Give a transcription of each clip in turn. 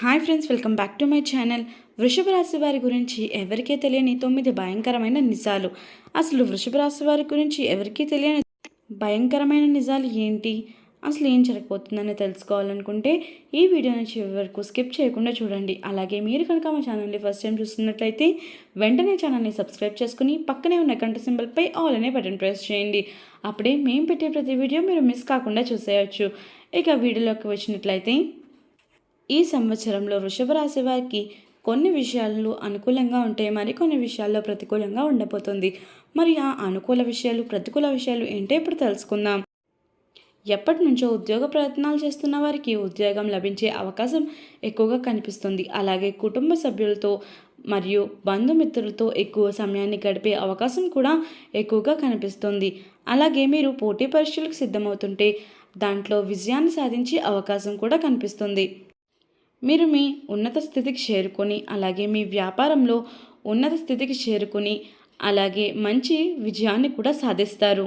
Hi friends welcome back to my channel. వృషభ రాశి వారి గురించి ఎవరికీ తెలియని తొమ్మిది భయంకరమైన నిజాలు. అసలు వృషభ రాశి వారి గురించి ఎవరికీ తెలియని భయంకరమైన నిజాలు ఏంటి? అసలు ఏం జరగబోతుందని తెలుసుకోవాలనుకుంటే ఈ వీడియోని చివరి వరకు స్కిప్ చేయకుండా చూడండి. అలాగే మీరు కనుక మా ఛానల్ని ఫస్ట్ టైం చూస్తున్నట్లయితే వెంటనే ఛానల్ని సబ్స్క్రైబ్ చేసుకుని పక్కనే ఉన్న గంట సింబల్పై ఆల్ అనే బటన్ ప్రెస్ చేయండి. అప్పుడే మేము పెట్టే ప్రతి వీడియో మీరు మిస్ కాకుండా చూసేయచ్చు. ఇక వీడియోలోకి వచ్చినట్లయితే ఈ సంవత్సరంలో వృషభ రాశి వారికి కొన్ని విషయాలు అనుకూలంగా ఉంటాయి మరికొన్ని విషయాల్లో ప్రతికూలంగా ఉండబోతుంది. మరి ఆ అనుకూల విషయాలు ప్రతికూల విషయాలు ఏంటో ఇప్పుడు తెలుసుకుందాం. ఎప్పటి నుంచో ఉద్యోగ ప్రయత్నాలు చేస్తున్న వారికి ఉద్యోగం లభించే అవకాశం ఎక్కువగా కనిపిస్తుంది. అలాగే కుటుంబ సభ్యులతో మరియు బంధుమిత్రులతో ఎక్కువ సమయాన్ని గడిపే అవకాశం కూడా ఎక్కువగా కనిపిస్తుంది. అలాగే మీరు పోటీ పరీక్షలకు సిద్ధమవుతుంటే దాంట్లో విజయాన్ని సాధించే అవకాశం కూడా కనిపిస్తుంది. మీరు మీ ఉన్నత స్థితికి చేరుకొని అలాగే మీ వ్యాపారంలో ఉన్నత స్థితికి చేరుకొని అలాగే మంచి విజయాన్ని కూడా సాధిస్తారు.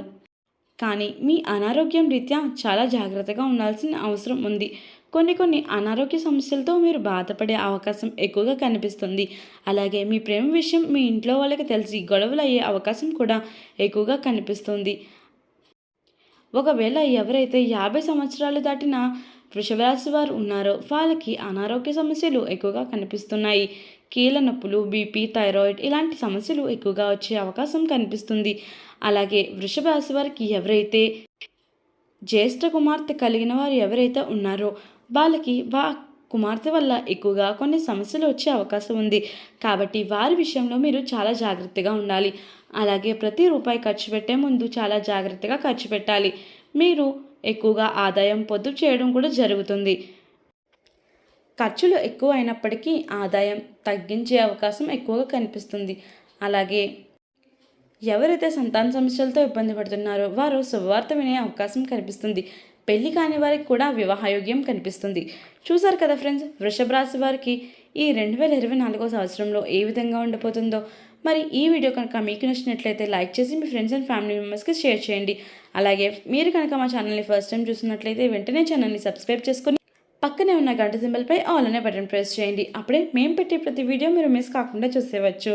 కానీ మీ అనారోగ్యం రీత్యా చాలా జాగ్రత్తగా ఉండాల్సిన అవసరం ఉంది. కొన్ని కొన్ని అనారోగ్య సమస్యలతో మీరు బాధపడే అవకాశం ఎక్కువగా కనిపిస్తుంది. అలాగే మీ ప్రేమ విషయం మీ ఇంట్లో వాళ్ళకి తెలిసి గొడవలు అయ్యే అవకాశం కూడా ఎక్కువగా కనిపిస్తుంది. ఒకవేళ ఎవరైతే యాభై సంవత్సరాలు దాటిన వృషభరాశి వారు ఉన్నారో వాళ్ళకి అనారోగ్య సమస్యలు ఎక్కువగా కనిపిస్తున్నాయి. కీళ్ళ నొప్పులు బీపీ థైరాయిడ్ ఇలాంటి సమస్యలు ఎక్కువగా వచ్చే అవకాశం కనిపిస్తుంది. అలాగే వృషభ రాశి వారికి ఎవరైతే జ్యేష్ఠ కుమార్తె కలిగిన వారు ఎవరైతే ఉన్నారో వాళ్ళకి వా కుమార్తె వల్ల ఎక్కువగా కొన్ని సమస్యలు వచ్చే అవకాశం ఉంది. కాబట్టి వారి విషయంలో మీరు చాలా జాగ్రత్తగా ఉండాలి. అలాగే ప్రతి రూపాయి ఖర్చు పెట్టే ముందు చాలా జాగ్రత్తగా ఖర్చు పెట్టాలి. మీరు ఎక్కువగా ఆదాయం పొదుపు చేయడం కూడా జరుగుతుంది. ఖర్చులు ఎక్కువ అయినప్పటికీ ఆదాయం తగ్గించే అవకాశం ఎక్కువగా కనిపిస్తుంది. అలాగే ఎవరైతే సంతాన సమస్యలతో ఇబ్బంది పడుతున్నారో వారు శుభవార్త వినే అవకాశం కనిపిస్తుంది. పెళ్ళి కాని వారికి కూడా వివాహయోగ్యం కనిపిస్తుంది. చూసారు కదా ఫ్రెండ్స్ వృషభ రాశి వారికి ఈ రెండు వేల ఇరవై నాలుగో సంవత్సరంలో ఏ విధంగా ఉండబోతుందో మరి ఈ వీడియో కనుక మీకు నచ్చినట్లయితే లైక్ చేసి మీ ఫ్రెండ్స్ అండ్ ఫ్యామిలీ మెంబర్స్కి షేర్ చేయండి. అలాగే మీరు కనుక మా ఛానల్ని ఫస్ట్ టైం చూస్తున్నట్లయితే వెంటనే ఛానల్ని సబ్స్క్రైబ్ చేసుకొని పక్కనే ఉన్న గంట సింబల్పై ఆల్ అనే బటన్ ప్రెస్ చేయండి. అప్పుడే మేము పెట్టే ప్రతి వీడియో మీరు మిస్ కాకుండా చూసేవచ్చు.